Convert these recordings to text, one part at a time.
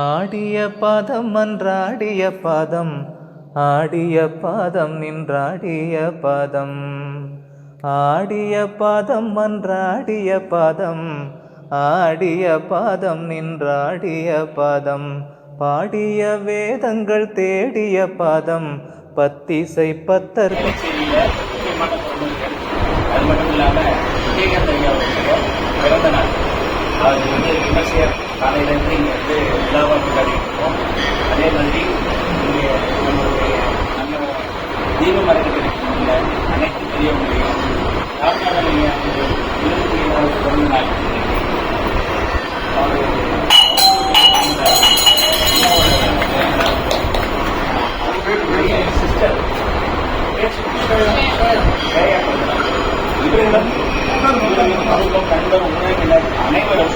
ஆடிய பாதம் அன்றாடிய பாதம் ஆடிய பாதம் நின்றாடிய பாதம் ஆடிய பாதம் அன்றாடிய பாதம் ஆடிய பாதம் நின்றாடிய பாதம் பாடிய வேதங்கள் தேடிய பாதம் பத்திசை பத்தர் அது மட்டும் இல்லாமல் விஜயகாந்த் பிறந்த நாள் அது வந்து விமர்சையர் காலையிலேருந்து இங்கே வந்து விழாவாக கொண்டாடிட்டு இருக்கோம் அதே மாதிரி இங்கே நம்மளுடைய நம்ம தீபம் அறிவிக்கிற அனைத்து பெரியவங்களையும் ராமநாதன் ஐயா அவர்கள் இருபத்தி ஏழாவது பிறந்த நாள் அவர் சிஸ்டர் இவர்களும் இவர்களும் அவர்களும் அனைவரும்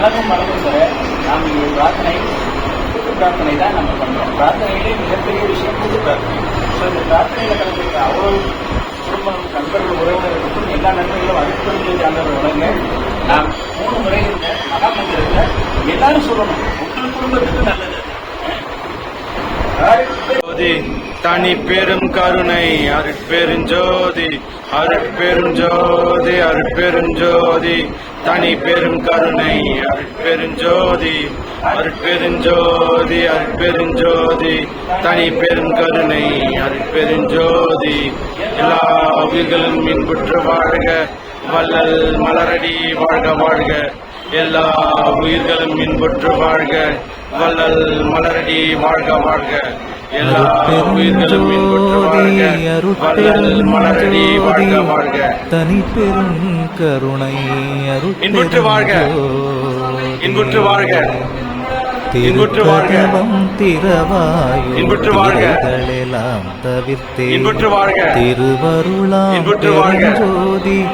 அழகும் மலமும் பெற நாம் இங்கே பிரார்த்தனை கூட்டு பிரார்த்தனை தான் நம்ம பண்றோம். பிரார்த்தனையிலே மிகப்பெரிய விஷயம் கூட்டு பிரார்த்தனை. ஸோ இந்த பிரார்த்தனையில் கலந்துருக்க அவ்வளவு குடும்பம் நண்பர்கள் உறவினர்களுக்கும் எல்லா நண்பர்களும் அடுத்தது ஆண்டவர் வழங்க நாம் மூணு முறை இந்த மகாமந்திரத்தை எல்லாரும் சொல்லணும். உங்கள் குடும்பத்துக்கு நல்லது. ஜோதி தனி பெரும் கருணை அருட்பெருஞ்சோதி அருட்பெருஞ்சோதி அருட்பெருஞ்சோதி. தனி பெரும் கருணை அருட்பெருஞ்சோதி அருட்பெருஞ்சோதி அருட்பெருஞ்சோதி தனி பெரும் கருணை அருட்பெருஞ்சோதி எல்லா உயிர்களும் இன்புற்று வாழ்க வள்ளல் மலரடி வாழ்க வாழ்க. எல்லா உயிர்களும் இன்புற்று வாழ்க. வள்ளல் மலரடி வாழ்க வாழ்க எல்லா உயிர்களும் வள்ளல் மலரடி வாழ்க வாழ்க தனி பெரும் கருணை இன்புற்று வாழ்க. இன்புற்று வாழ்க. இன்புற்று வாழ்க. திருக்கதவம் திறவாயு இன்புற்று வாழ்க. திரைகளெல்லாம் தவிர்த்தே இன்புற்று வாழ்க. திருவருளாம் இன்புற்று வாழ்க. பெருஞ்சோதி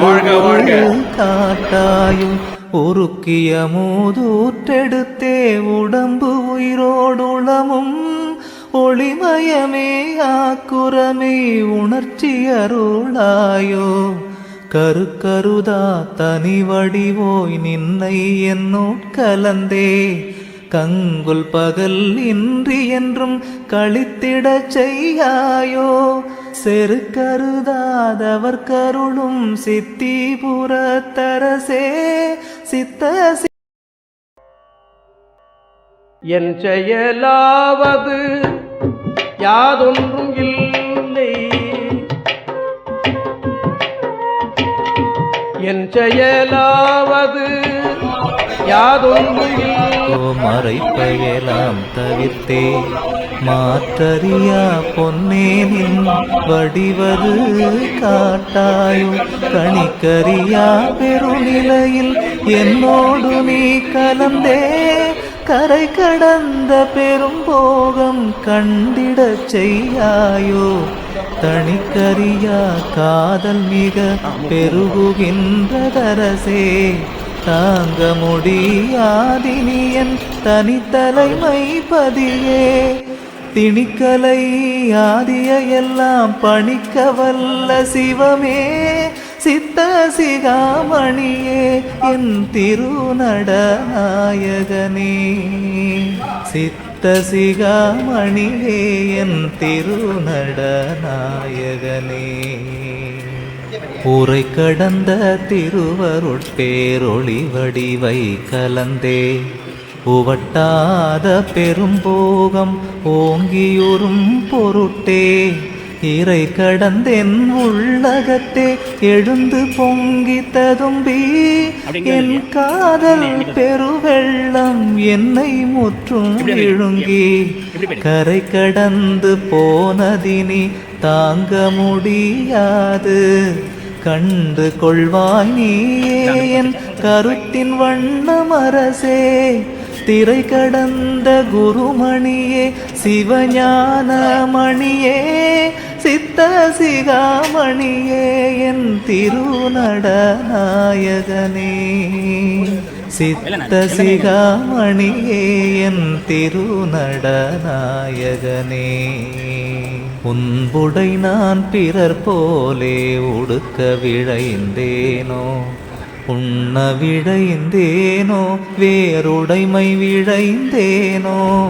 வாழ்க, வாழ்க. திருவருள் காட்டாயும் ഉറുക്കിയ മൂതൂറ്റെടുത്തേ ഉടമ്പു ഉയരോടുളമും ഒളിമയമേ ആക്കുറമേ ഉണർച്ചിയരുളായോ കരുക്കരുതാ തനിവടിവോയ് നിന്നൈ എന്നോ കലന്തേ கங்குல் பகல் இன்றி என்றும் கழித்திடச் செய்யாயோ? செரு கருதாதவர் கருளும் சித்திபுரத்தரசே சித்த என் செயலாவது யாதொன்றும் இல்லை. என் செயலாவது யாதொன்றும் மறைப்பயலாம் தவிர்த்தே. மாற்றறியா பொன்னேனின் வடிவது காட்டாயும் கணிக்கறியா பெருநிலையில் என்னோடு நீ கலந்தே. கரை கடந்த பெரும் போகம் கண்டிடச் செய்யாயோ. தனிக்கரியா காதல் மிக பெருகுகின்றதரசே. தாங்க முடியாதினியன் தனித்தலைமை பதியே. திணிக்கலை ஆதிய எல்லாம் பணிக்க வல்ல சிவமே. சித்த சிகாமணியே என் திருநடநாயகனே. சித்த சிகாமணியே என் திருநடநாயகனே. உரை கடந்த திருவருட்பேரொளி வடிவை கலந்தே. உவட்டாத பெரும்போகம் ஓங்கியுறும் பொருட்டே. இறை கடந்தென் உள்ளகத்தே எழுந்து பொங்கி ததும்பி என் காதல் பெருவெள்ளம் என்னை முற்றும் விழுங்கி கரை கடந்து போனதினி தாங்க முடியாது. கண்டு கொள்வாய் நீயே என் கருத்தின் வண்ணம் அரசே. திரை கடந்த குருமணியே சிவஞான மணியே சித்த சிகாமணியே என் திருநடநாயகனே. சித்த சிகாமணியே என் திருநடநாயகனே. உன்புடை நான் பிறர் போலே உடுக்க விழைந்தேனோ? உண்ண விழைந்தேனோ? வேறுடைமை விழைந்தேனோ?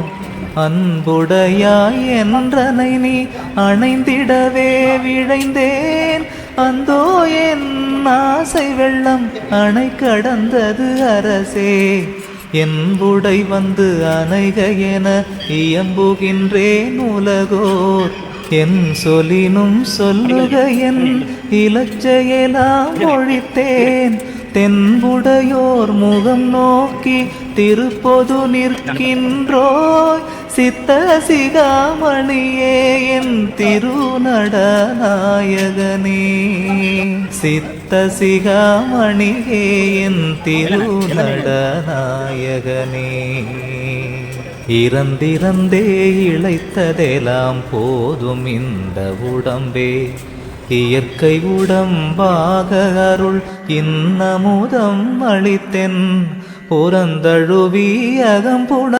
அன்புடையாய் என்றனை நீ அணைந்திடவே விழைந்தேன். அந்தோ என் ஆசை வெள்ளம் அணை கடந்தது அரசே. என் உடை வந்து அணைக என இயம்புகின்றேன் உலகோர். என் சொலினும் சொல்லுக என் இலச்சையெல்லாம் ஒழித்தேன். தென்புடையோர் முகம் நோக்கி திருப்பொது நிற்கின்றோய் சித்த சிகாமணியே என் திருநடநாயகனே. சித்த சிகாமணியே என் திருநடநாயகனே. இறந்திறந்தே இழைத்ததெல்லாம் போதும் இந்த உடம்பே. இயற்கை உடம்பாக அருள் இன்னமுதம் அளித்தென். புறந்தழுவி அகம்புட